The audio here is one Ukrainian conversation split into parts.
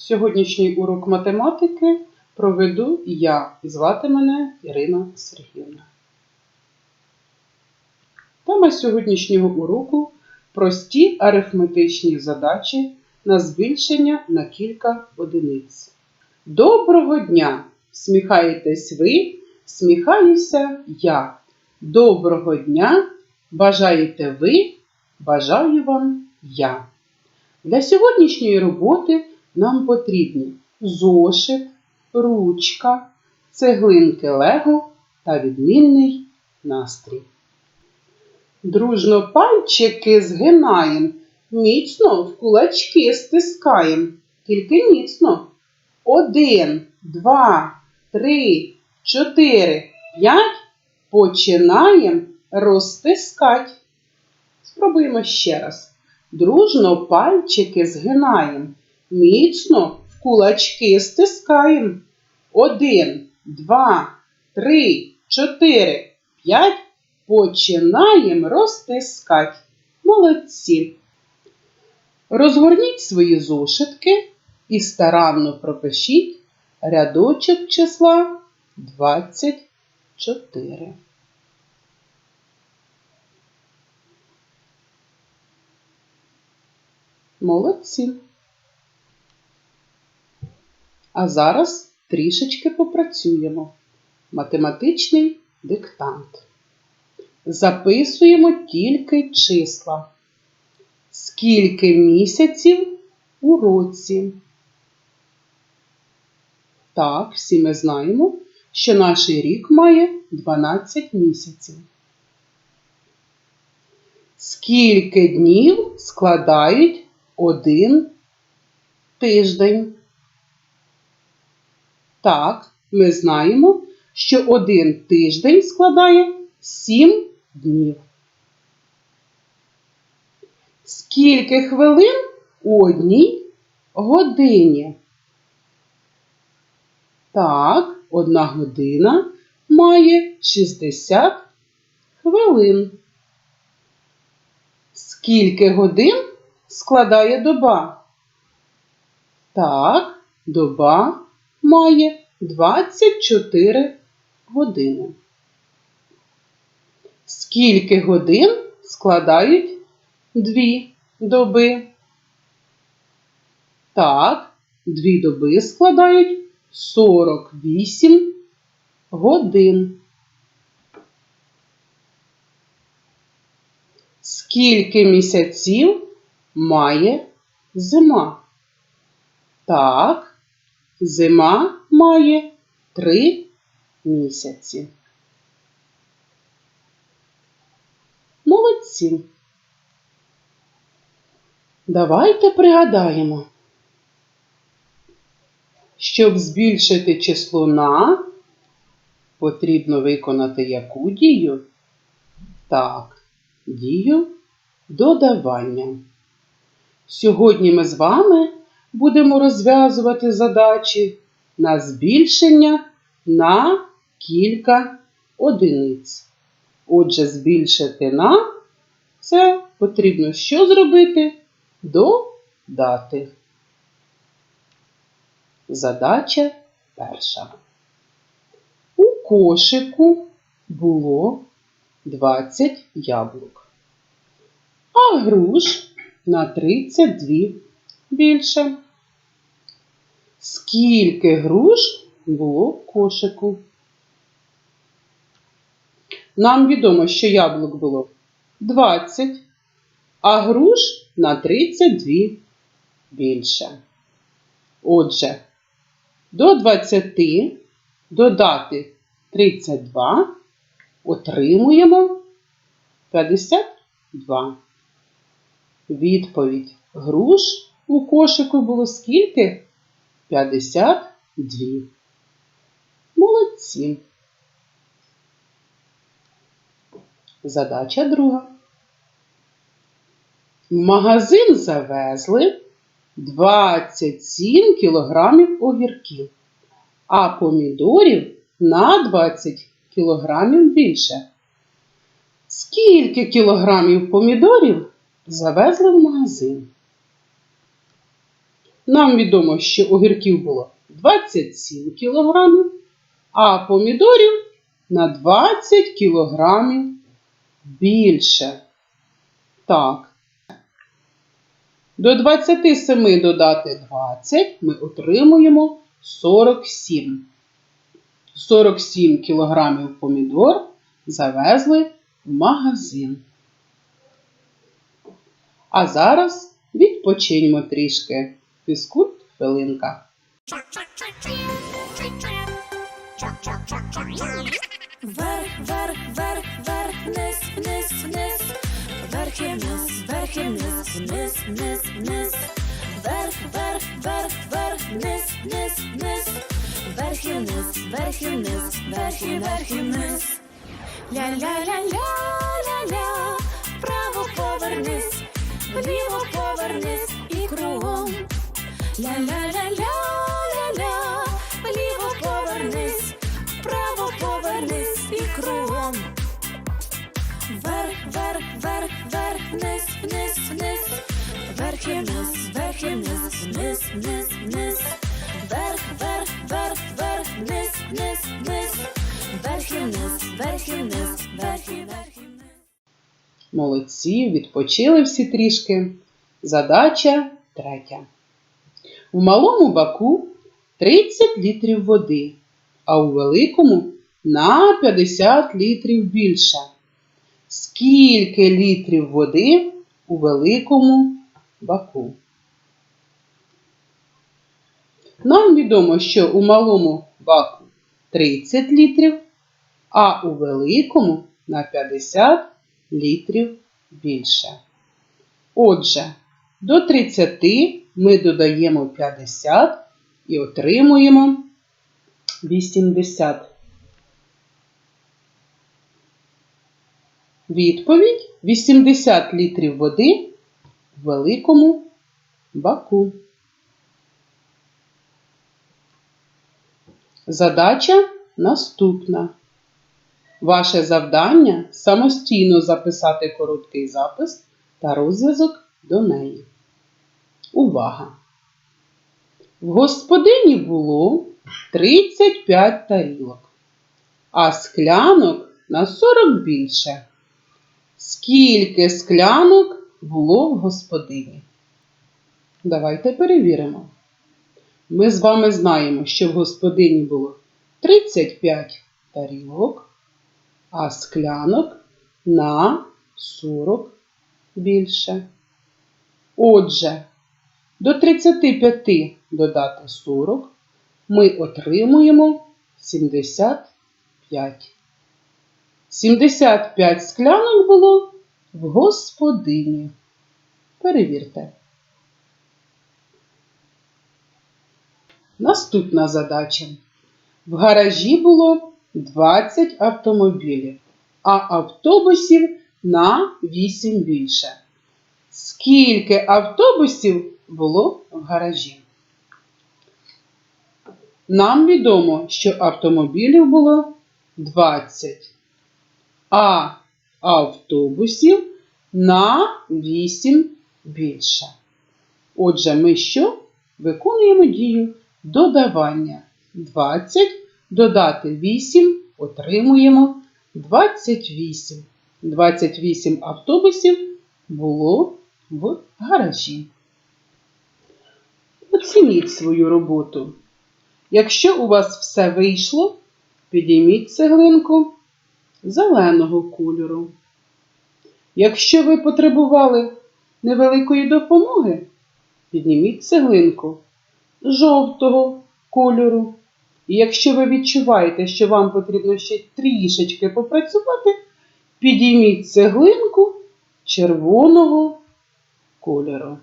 Сьогоднішній урок математики проведу я. і Звати мене Ірина Сергіївна. Тема сьогоднішнього уроку прості арифметичні задачі на збільшення на кілька одиниць. Доброго дня! Сміхаєтесь ви, сміхаюся я. Доброго дня! Бажаєте ви, бажаю вам я. Для сьогоднішньої роботи нам потрібні зошит, ручка, цеглинки Лего та відмінний настрій. Дружно пальчики згинаєм, міцно в кулачки стискаєм, тільки міцно. Один, два, три, чотири, п'ять. Починаєм розтискать. Спробуємо ще раз. Дружно пальчики згинаєм, міцно в кулачки стискаєм. Один, два, три, чотири, п'ять. Починаєм розтискать. Молодці. Розгорніть свої зошитки і старанно пропишіть рядочок числа 24. Молодці. А зараз трішечки попрацюємо. Математичний диктант. Записуємо тільки числа. Скільки місяців у році? Так, всі ми знаємо, що наш рік має 12 місяців. Скільки днів складають один тиждень? Так, ми знаємо, що один тиждень складає 7 днів. Скільки хвилин у одній годині? Так, одна година має 60 хвилин. Скільки годин складає доба? Так, доба має 24 години. Скільки годин складають дві доби? Так, дві доби складають 48 годин. Скільки місяців має зима? Так, зима має три місяці. Молодці. Давайте пригадаємо. Щоб збільшити число на, потрібно виконати яку дію? Так, дію додавання. Сьогодні ми з вами будемо розв'язувати задачі на збільшення на кілька одиниць. Отже, збільшити на це потрібно що зробити? Додати. Задача перша. У кошику було 20 яблук, а груш на 32 більше. Скільки груш було в кошику? Нам відомо, що яблук було 20, а груш на 32 більше. Отже, до 20 додати 32 отримуємо 52. Відповідь груш у кошику було скільки? 52. Молодці. Задача друга. В магазин завезли 27 кілограмів огірків, а помідорів на 20 кілограмів більше. Скільки кілограмів помідорів завезли в магазин? Нам відомо, що огірків було 27 кілограмів, а помідорів на 20 кілограмів більше. Так. До 27 додати 20 ми отримуємо 47. 47 кілограмів помідор завезли в магазин. А зараз відпочиньмо трішки. Фізкульт хвилинка. Вверх, вверх, вверх, вверх, вниз, вниз, вниз, вверх і вниз, вверх і вниз, вверх, вверх, вверх, вверх, вниз, вниз, вниз, вверх і вниз, вверх і вниз, і вниз. Ля-ля-ля-ля-ля-ля, вправо повернись, вліво повернись і кругом. Ля-ля-ля-ля-ля-ля, вліво повернись, вправо повернись і кругом. Вверх, вверх, вверх, вверх, вниз, вниз, вниз, вверх і вниз, вверх і вниз, вниз, вниз, вниз, вверх, вверх, вверх, вверх, вниз, вниз, вниз, вверх і вниз, вверх і вниз, вверх і вверх і вниз. Молодці, відпочили всі трішки. Задача третя. В малому баку 30 літрів води, а у великому на 50 літрів більше. Скільки літрів води у великому баку? Нам відомо, що у малому баку 30 літрів, а у великому на 50 літрів більше. Отже, до 30 ми додаємо 50 і отримуємо 80. Відповідь 80 літрів води в великому баку. Задача наступна. Ваше завдання самостійно записати короткий запис та розв'язок до неї. Увага! В господині було 35 тарілок, а склянок на 40 більше. Скільки склянок було в господині? Давайте перевіримо. Ми з вами знаємо, що в господині було 35 тарілок, а склянок на 40 більше. Отже, до 35 додати 40 ми отримуємо 75. 75 склянок було в господині. Перевірте. Наступна задача. В гаражі було 20 автомобілів, а автобусів на 8 більше. Скільки автобусів було в гаражі? Нам відомо, що автомобілів було 20, а автобусів на 8 більше. Отже, ми що? Виконуємо дію додавання 20, додати 8, отримуємо 28. 28 автобусів було в гаражі. Оцініть свою роботу. Якщо у вас все вийшло, підійміть цеглинку зеленого кольору. Якщо ви потребували невеликої допомоги, підніміть цеглинку жовтого кольору. І якщо ви відчуваєте, що вам потрібно ще трішечки попрацювати, підійміть цеглинку червоного кольору.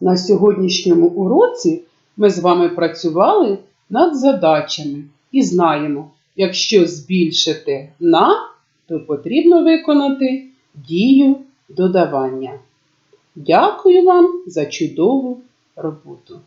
На сьогоднішньому уроці ми з вами працювали над задачами і знаємо, якщо збільшити на, то потрібно виконати дію додавання. Дякую вам за чудову роботу!